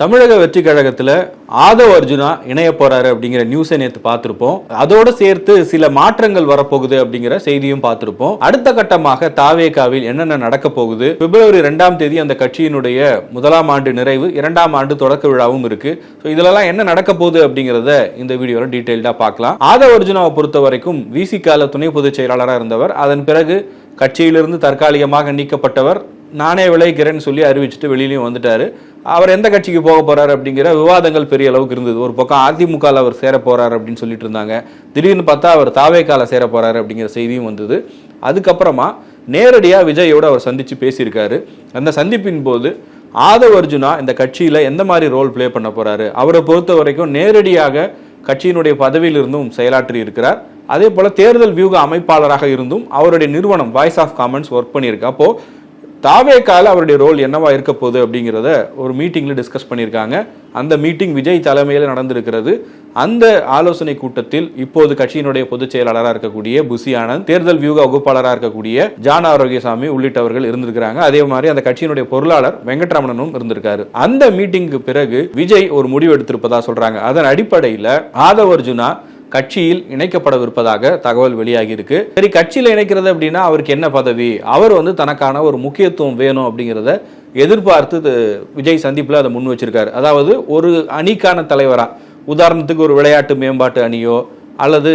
தமிழக வெற்றி கழகத்துல ஆதவ் அர்ஜுனா இணைய போறாரு அப்படிங்கிற நியூஸை நேற்று பார்த்திருப்போம். அதோட சேர்த்து சில மாற்றங்கள் வரப்போகுது அப்படிங்கிற செய்தியும் பார்த்திருப்போம். அடுத்த கட்டமாக தாவேகாவில் என்னென்ன நடக்க போகுது? பிப்ரவரி ரெண்டாம் தேதி அந்த கட்சியினுடைய முதலாம் ஆண்டு நிறைவு இரண்டாம் ஆண்டு தொடக்க விழாவும் இருக்கு. ஸோ இதுலலாம் என்ன நடக்க போகுது அப்படிங்கிறத இந்த வீடியோல டீட்டெயில்டா பார்க்கலாம். ஆதவ் அர்ஜுனாவை பொறுத்த வரைக்கும் விசிகால துணை பொதுச் செயலாளராக இருந்தவர். அதன் பிறகு கட்சியிலிருந்து தற்காலிகமாக நீக்கப்பட்டவர் நானே விளைக்கிறேன்னு சொல்லி அறிவிச்சுட்டு வெளியிலையும் வந்துட்டார். அவர் எந்த கட்சிக்கு போக போகிறார் அப்படிங்கிற விவாதங்கள் பெரிய அளவுக்கு இருந்தது. ஒரு பக்கம் அதிமுகவில் அவர் சேர போகிறார் அப்படின்னு சொல்லிட்டு இருந்தாங்க. திடீர்னு பார்த்தா அவர் தாவேக்கால சேர போகிறாரு அப்படிங்கிற செய்தியும் வந்தது. அதுக்கப்புறமா நேரடியாக விஜயோடு அவர் சந்தித்து பேசியிருக்காரு. அந்த சந்திப்பின் போது ஆதவ் அர்ஜுனா இந்த கட்சியில் எந்த மாதிரி ரோல் ப்ளே பண்ண போகிறாரு அவரை பொறுத்த வரைக்கும் நேரடியாக கட்சியினுடைய பதவியில் இருந்தும் செயலாற்றி இருக்கிறார். அதே போல் தேர்தல் வியூக அமைப்பாளராக இருந்தும் அவருடைய நிறுவனம் வாய்ஸ் ஆஃப் காமன்ஸ் ஒர்க் பண்ணியிருக்கு. அப்போது தாவேக்கால அவருடைய ரோல் என்னவா இருக்க போகுது அப்படிங்கிறத ஒரு மீட்டிங்ல டிஸ்கஸ் பண்ணியிருக்காங்க. அந்த மீட்டிங் விஜய் தலைமையில் நடந்திருக்கிறது. அந்த ஆலோசனை கூட்டத்தில் இப்போது கட்சியினுடைய பொதுச் செயலாளராக இருக்கக்கூடிய புசி ஆனந்த் தேர்தல் வியூக வகுப்பாளராக இருக்கக்கூடிய ஜான் ஆரோக்கியசாமி உள்ளிட்டவர்கள் இருந்திருக்கிறாங்க. அதே மாதிரி அந்த கட்சியினுடைய பொருளாளர் வெங்கட்ரமணனும் இருந்திருக்காரு. அந்த மீட்டிங்க்கு பிறகு விஜய் ஒரு முடிவு எடுத்திருப்பதா சொல்றாங்க. அதன் அடிப்படையில் ஆதவ் அர்ஜுனா கட்சியில் இணைக்கப்படவிருப்பதாக தகவல் வெளியாகியிருக்கு. சரி கட்சியில் இணைக்கிறது அப்படின்னா அவருக்கு என்ன பதவி? அவர் வந்து தனக்கான ஒரு முக்கியத்துவம் வேணும் அப்படிங்கிறத எதிர்பார்த்து விஜய் சந்திப்பில் அதை முன் வச்சிருக்காரு. அதாவது ஒரு அணிக்கான தலைவராக உதாரணத்துக்கு ஒரு விளையாட்டு மேம்பாட்டு அணியோ அல்லது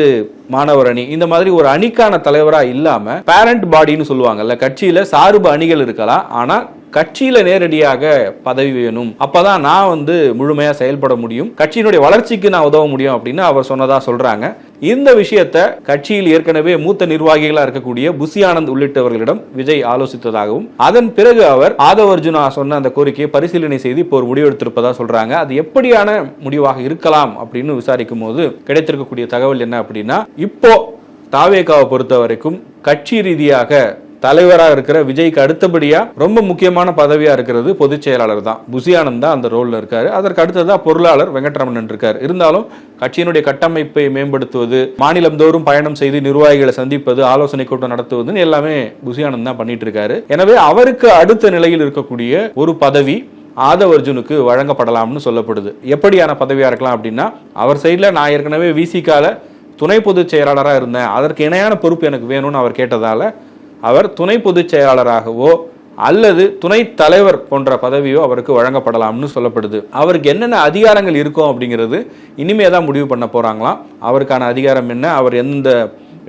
மாணவர் அணி இந்த மாதிரி ஒரு அணிக்கான தலைவராக இல்லாமல் பேரண்ட் பாடின்னு சொல்லுவாங்கல்ல கட்சியில் சார்பு அணிகள் இருக்கலாம். ஆனால் கட்சியில நேரடியாக பதவி வேணும். அப்பதான் நான் வந்து முழுமையா செயல்பட முடியும். கட்சியினுடைய வளர்ச்சிக்கு நான் உதவ முடியும் அப்படின்னு அவர் சொன்னதா சொல்றாங்க. இந்த விஷயத்த கட்சியில் ஏற்கனவே மூத்த நிர்வாகிகளா இருக்கக்கூடிய புசி ஆனந்த் உள்ளிட்டவர்களிடம் விஜய் ஆலோசித்ததாகவும் அதன் பிறகு அவர் ஆதவ அர்ஜுனா சொன்ன அந்த கோரிக்கையை பரிசீலனை செய்து இப்போ ஒரு முடிவெடுத்திருப்பதா சொல்றாங்க. அது எப்படியான முடிவாக இருக்கலாம் அப்படின்னு விசாரிக்கும் போது கிடைத்திருக்கக்கூடிய தகவல் என்ன அப்படின்னா இப்போ தாவேகாவை பொறுத்த வரைக்கும் கட்சி ரீதியாக தலைவராக இருக்கிற விஜய்க்கு அடுத்தபடியா ரொம்ப முக்கியமான பதவியா இருக்கிறது பொதுச் செயலாளர் தான். புசியானந்த் தான் அந்த ரோல்ல இருக்காரு. அதற்கு அடுத்ததா பொருளாளர் வெங்கட்ரமணன் இருக்காரு. இருந்தாலும் கட்சியினுடைய கட்டமைப்பை மேம்படுத்துவது மாநிலம் தோறும் பயணம் செய்து நிர்வாகிகளை சந்திப்பது ஆலோசனை கூட்டம் நடத்துவதுன்னு எல்லாமே புசியானந்த் தான் பண்ணிட்டு இருக்காரு. எனவே அவருக்கு அடுத்த நிலையில் இருக்கக்கூடிய ஒரு பதவி ஆதவ் அர்ஜுனுக்கு வழங்கப்படலாம்னு சொல்லப்படுது. எப்படியான பதவியா இருக்கலாம் அப்படின்னா அவர் சைடில் நான் ஏற்கனவே விசிகால துணை பொதுச் செயலாளராக இருந்தேன். அதற்கு இணையான பொறுப்பு எனக்கு வேணும்னு அவர் கேட்டதால அவர் துணை பொதுச் செயலாளராகவோ அல்லது துணை தலைவர் போன்ற பதவியோ அவருக்கு வழங்கப்படலாம்னு சொல்லப்படுது. அவருக்கு என்னென்ன அதிகாரங்கள் இருக்கும் அப்படிங்கிறது இனிமே தான் முடிவு பண்ண போகிறாங்களாம் அவருக்கான அதிகாரம் என்ன அவர் எந்த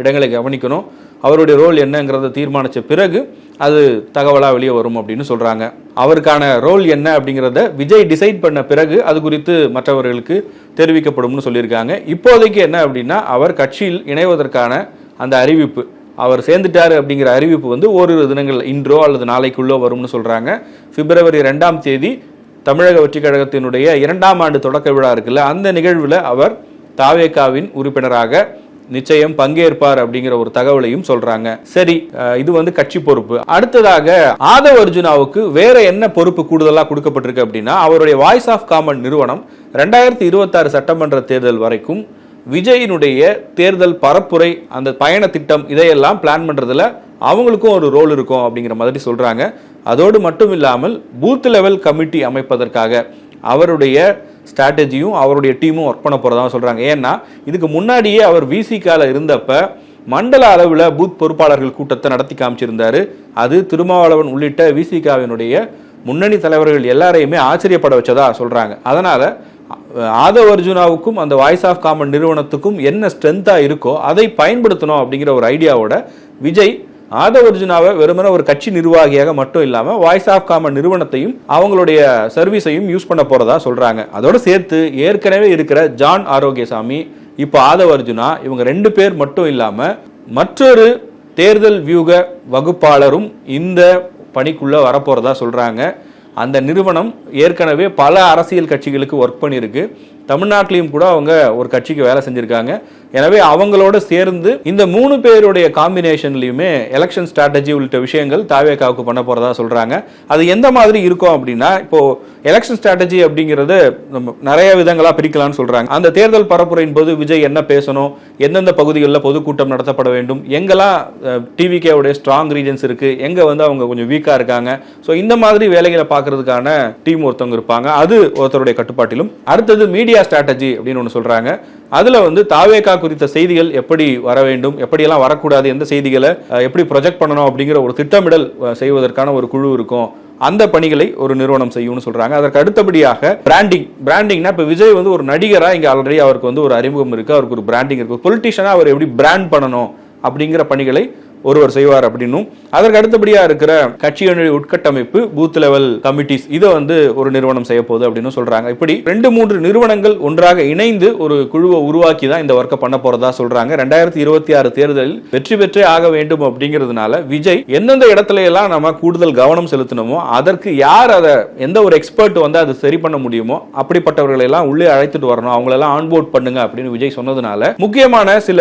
இடங்களை கவனிக்கணும் அவருடைய ரோல் என்னங்கிறத தீர்மானித்த பிறகு அது தகவலாக வெளியே வரும் அப்படின்னு சொல்கிறாங்க அவருக்கான ரோல் என்ன அப்படிங்கிறத விஜய் டிசைட் பண்ண பிறகு அது குறித்து மற்றவர்களுக்கு தெரிவிக்கப்படும்னு சொல்லியிருக்காங்க. இப்போதைக்கு என்ன அப்படின்னா அவர் கட்சியில் இணைவதற்கான அந்த அறிவிப்பு. அவர் சேர்ந்துட்டாரு அப்படிங்கிற அறிவிப்பு வந்து ஓரிரு தினங்கள் இன்றோ அல்லது நாளைக்குள்ளோ வரும்னு சொல்கிறாங்க பிப்ரவரி ரெண்டாம் தேதி தமிழக வெற்றிக் கழகத்தினுடைய இரண்டாம் ஆண்டு தொடக்க விழா இருக்குல்ல அந்த நிகழ்வில் அவர் தாவேகாவின் உறுப்பினராக நிச்சயம் பங்கேற்பார் அப்படிங்கிற ஒரு தகவலையும் சொல்றாங்க. சரி இது வந்து கட்சி பொறுப்பு. அடுத்ததாக ஆதவ் அர்ஜுனாவுக்கு வேற என்ன பொறுப்பு கூடுதலாக கொடுக்கப்பட்டிருக்கு அப்படின்னா அவருடைய வாய்ஸ் ஆஃப் காமன் நிறுவனம் ரெண்டாயிரத்தி இருபத்தாறு சட்டமன்ற தேர்தல் வரைக்கும் விஜயினுடைய தேர்தல் பரப்புரை அந்த பயண திட்டம் இதையெல்லாம் பிளான் பண்ணுறதுல அவங்களுக்கும் ஒரு ரோல் இருக்கும் அப்படிங்கிற மாதிரி சொல்கிறாங்க அதோடு மட்டும் இல்லாமல் பூத் லெவல் கமிட்டி அமைப்பதற்காக அவருடைய ஸ்ட்ராட்டஜியும் அவருடைய டீமும் ஒர்க் பண்ண போகிறதா சொல்கிறாங்க ஏன்னா இதுக்கு முன்னாடியே அவர் விசிகால இருந்தப்ப மண்டல அளவில் பூத் பொறுப்பாளர்கள் கூட்டத்தை நடத்தி காமிச்சிருந்தாரு. அது திருமாவளவன் உள்ளிட்ட விசிகாவினுடைய முன்னணி தலைவர்கள் எல்லாரையுமே ஆச்சரியப்பட வச்சதா சொல்கிறாங்க அதனால் ஆதவ் அர்ஜுனாவுக்கும் அந்த வாய்ஸ் ஆஃப் காமன் நிறுவனத்துக்கும் என்ன ஸ்ட்ரென்த்தாக இருக்கோ அதை பயன்படுத்தணும் அப்படிங்கிற ஒரு ஐடியாவோட விஜய் ஆதவ் அர்ஜுனாவை வெறுமனே ஒரு கட்சி நிர்வாகியாக மட்டும் இல்லாமல் வாய்ஸ் ஆஃப் காமன் நிறுவனத்தையும் அவங்களுடைய சர்வீஸையும் யூஸ் பண்ண போகிறதா சொல்கிறாங்க அதோடு சேர்த்து ஏற்கனவே இருக்கிற ஜான் ஆரோக்கியசாமி இப்போ ஆதவ் அர்ஜுனா இவங்க ரெண்டு பேர் மட்டும் இல்லாமல் மற்றொரு தேர்தல் வியூக வகுப்பாளரும் இந்த பணிக்குள்ளே வரப்போகிறதா சொல்கிறாங்க அந்த நிறுவனம் ஏற்கனவே பல அரசியல் கட்சிகளுக்கு ஒர்க் பண்ணியிருக்கு. தமிழ்நாட்டிலையும் கூட அவங்க ஒரு கட்சிக்கு வேலை செஞ்சுருக்காங்க. எனவே அவங்களோட சேர்ந்து இந்த மூணு பேருடைய காம்பினேஷன்லயுமே எலெக்ஷன் ஸ்ட்ராட்டஜி உள்ளிட்ட விஷயங்கள் தாவேக்காவுக்கு பண்ண போறதா சொல்றாங்க. அது எந்த மாதிரி இருக்கும் அப்படின்னா இப்போ எலெக்ஷன் ஸ்ட்ராட்டஜி அப்படிங்கிறது நம்ம நிறைய விதங்களா பிரிக்கலாம்னு சொல்றாங்க. அந்த தேர்தல் பரப்புரையின் போது விஜய் என்ன பேசணும் எந்தெந்த பகுதிகளில் பொதுக்கூட்டம் நடத்தப்பட வேண்டும் எங்கெல்லாம் டிவிகேவுடைய ஸ்ட்ராங் ரீஜன்ஸ் இருக்கு எங்க வந்து அவங்க கொஞ்சம் வீக்கா இருக்காங்க. ஸோ இந்த மாதிரி வேலைகளை பார்க்கறதுக்கான டீம் ஒருத்தவங்க இருப்பாங்க. அது ஒருத்தருடைய கட்டுப்பாட்டிலும். அடுத்தது மீடியா ஸ்ட்ராட்டஜி அப்படின்னு ஒன்று சொல்றாங்க. அதில் வந்து தாவேகா குறித்த செய்திகள் எப்படி வர வேண்டும் எப்படியெல்லாம் வரக்கூடாது எந்த செய்திகளை எப்படி ப்ரொஜெக்ட் பண்ணணும் அப்படிங்கிற ஒரு திட்டமிடல் செய்வதற்கான ஒரு குழு இருக்கும். அந்த பணிகளை ஒரு நிறுவனம் செய்யும்னு சொல்றாங்க. அதற்கு அடுத்தபடியாக பிராண்டிங் பிராண்டிங்னா இப்போ விஜய் வந்து ஒரு நடிகராக இங்கே ஆல்ரெடி அவருக்கு வந்து ஒரு அறிமுகம் இருக்கு. அவருக்கு ஒரு பிராண்டிங் இருக்கு. பொலிட்டிஷியனாக அவர் எப்படி பிராண்ட் பண்ணணும் அப்படிங்கிற பணிகளை ஒருவர் செய்வார் அப்படின்னும். அதற்கு அடுத்தபடியா இருக்கிற கட்சியினுடைய உட்கட்டமைப்பு பூத் லெவல் கமிட்டிஸ் இதை வந்து ஒரு நிறுவனம் செய்ய போகுது அப்படின்னு சொல்றாங்க. இப்படி ரெண்டு மூன்று நிறுவனங்கள் ஒன்றாக இணைந்து ஒரு குழுவை உருவாக்கி தான் இந்த ஒர்க்கை பண்ண போறதா சொல்றாங்க. ரெண்டாயிரத்தி இருபத்தி ஆறு தேர்தலில் வெற்றி பெற்றே ஆக வேண்டும் அப்படிங்கிறதுனால விஜய் எந்தெந்த இடத்துல எல்லாம் நம்ம கூடுதல் கவனம் செலுத்தணுமோ அதற்கு யார் அதை எந்த ஒரு எக்ஸ்பர்ட் வந்து அதை சரி பண்ண முடியுமோ அப்படிப்பட்டவர்களை எல்லாம் உள்ளே அழைத்துட்டு வரணும். அவங்களெல்லாம் ஆன்போர்ட் பண்ணுங்க அப்படின்னு விஜய் சொன்னதுனால முக்கியமான சில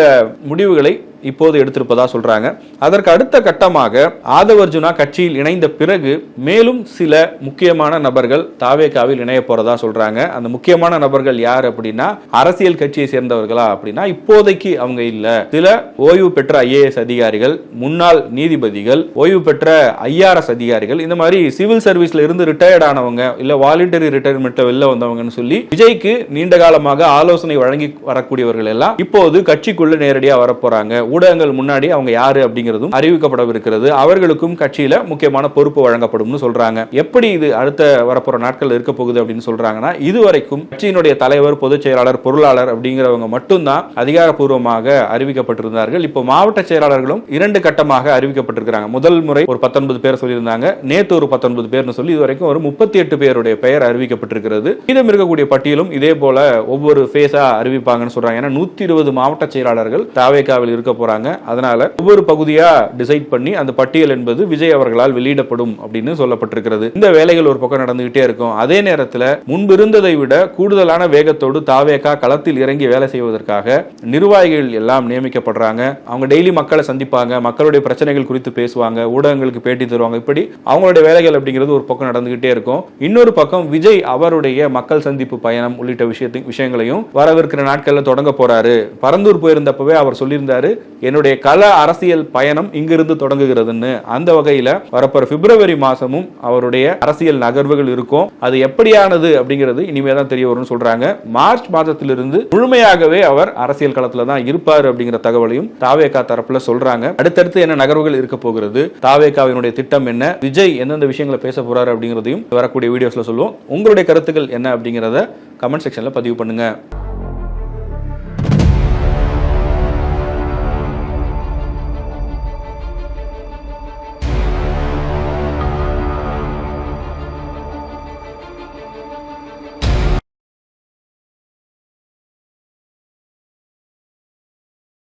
முடிவுகளை இப்போது எடுத்திருப்பதா சொல்றாங்க. அதற்கு அடுத்த கட்டமாக ஆதவர்ஜுனா கட்சியில் இணைந்த பிறகு மேலும் சில முக்கியமான நபர்கள் தாவேகாவில் இணைய போறதா சொல்றாங்க. அந்த முக்கியமான நபர்கள் யார் அப்படின்னா அரசியல் கட்சியை சேர்ந்தவர்களா அப்படின்னா இப்போதைக்கு அவங்க இல்ல. சில ஓய்வு பெற்ற ஐஏஎஸ் அதிகாரிகள் முன்னாள் நீதிபதிகள் ஓய்வு பெற்ற ஐஆர்எஸ் அதிகாரிகள் இந்த மாதிரி சிவில் சர்வீஸ்ல இருந்து ரிட்டையர்ட் ஆனவங்க இல்ல வாலண்டரி ரிட்டையர்மெண்ட்ல வெளில வந்தவங்கன்னு சொல்லி விஜய்க்கு நீண்ட காலமாக ஆலோசனை வழங்கி வரக்கூடியவர்கள் எல்லாம் இப்போது கட்சிக்குள்ள நேரடியா வரப்போறாங்க. ஊடகங்கள் முன்னாடி அவங்க யாரு அப்படிங்கிறதும் அறிவிக்கப்படவிருக்கிறது. அவர்களுக்கும் கட்சியில முக்கியமான பொறுப்பு வழங்கப்படும்னு சொல்றாங்க. எப்படி இது அடுத்த வரப்போற நாட்கள் இருக்க போகுது அப்படின்னு சொல்றாங்கன்னா இதுவரைக்கும் கட்சியினுடைய தலைவர் பொதுச் செயலாளர் பொருளாளர் அப்படிங்கிறவங்க மட்டும்தான் அதிகாரப்பூர்வமாக அறிவிக்கப்பட்டிருந்தார்கள். இப்போ மாவட்ட செயலாளர்களும் இரண்டு கட்டமாக அறிவிக்கப்பட்டிருக்கிறாங்க. முதல் முறை ஒரு பத்தொன்பது பேர் சொல்லியிருந்தாங்க. நேத்து ஒரு பத்தொன்பது பேர்னு சொல்லி இதுவரைக்கும் ஒரு முப்பத்தி எட்டு பேருடைய பெயர் அறிவிக்கப்பட்டிருக்கிறது. மீதம் இருக்கக்கூடிய பட்டியலும் இதே போல ஒவ்வொரு ஃபேஸா அறிவிப்பாங்கன்னு சொல்றாங்க. ஏன்னா நூத்தி இருபது மாவட்ட செயலாளர்கள் தாவேக்காவில் இருக்க போறாங்க. அதனால ஒவ்வொரு பகுதியாக டிசைட் பண்ணி அந்த பட்டியல் என்பது விஜய் அவர்களால் வெளியிடப்படும் அப்படின்னு சொல்லப்பட்டிருக்கிறது. இந்த வேலைகள் ஒரு பக்கம் நடந்துகிட்டே இருக்கும். அதே நேரத்தில் முன்பிருந்ததை விட கூடுதலான வேகத்தோடு தாவேக்கா களத்தில் இறங்கி வேலை செய்வதற்காக நிர்வாகிகள் எல்லாம் நியமிக்கப்படுறாங்க. அவங்க டெய்லி மக்களை சந்திப்பாங்க. மக்களுடைய பிரச்சனைகள் குறித்து பேசுவாங்க. ஊடகங்களுக்கு பேட்டி தருவாங்க. இப்படி அவங்களுடைய வேலைகள் அப்படிங்கிறது ஒரு பக்கம் நடந்துகிட்டே இருக்கும். இன்னொரு பக்கம் விஜய் அவருடைய மக்கள் சந்திப்பு பயணம் உள்ளிட்ட விஷயத்தையும் விஷயங்களையும் வரவிருக்கிற நாட்களில் தொடங்க போறாரு. பரந்தூர் போயிருந்தப்பவே அவர் சொல்லியிருந்தாரு என்னுடைய கல அரசியல் பயணம் இங்கிருந்து தொடங்குகிறதுன்னு அந்த வகையில வரப்போற பிப்ரவரி மாசமும் அவருடைய அரசியல் நகர்வுகள் இருக்கும். அது எப்படியானது அப்படிங்கிறது இனிமே தான் தெரிய வரும்னு சொல்றாங்க. மார்ச் மாதத்திலிருந்து முழுமையாகவே அவர் அரசியல் களத்துல தான் இருப்பார் அப்படிங்கிற தகவலையும் தாவேகா தரப்புல சொல்றாங்க. அடுத்தடுத்து என்ன நகர்வுகள் இருக்க போகிறது தாவேகாவினுடைய திட்டம் என்ன விஜய் எந்தெந்த விஷயங்களை பேச போறாரு அப்படிங்கிறதையும் வரக்கூடிய வீடியோஸ்ல சொல்லுவோம். உங்களுடைய கருத்துக்கள் என்ன அப்படிங்கிறத கமெண்ட் செக்ஷன்ல பதிவு பண்ணுங்க.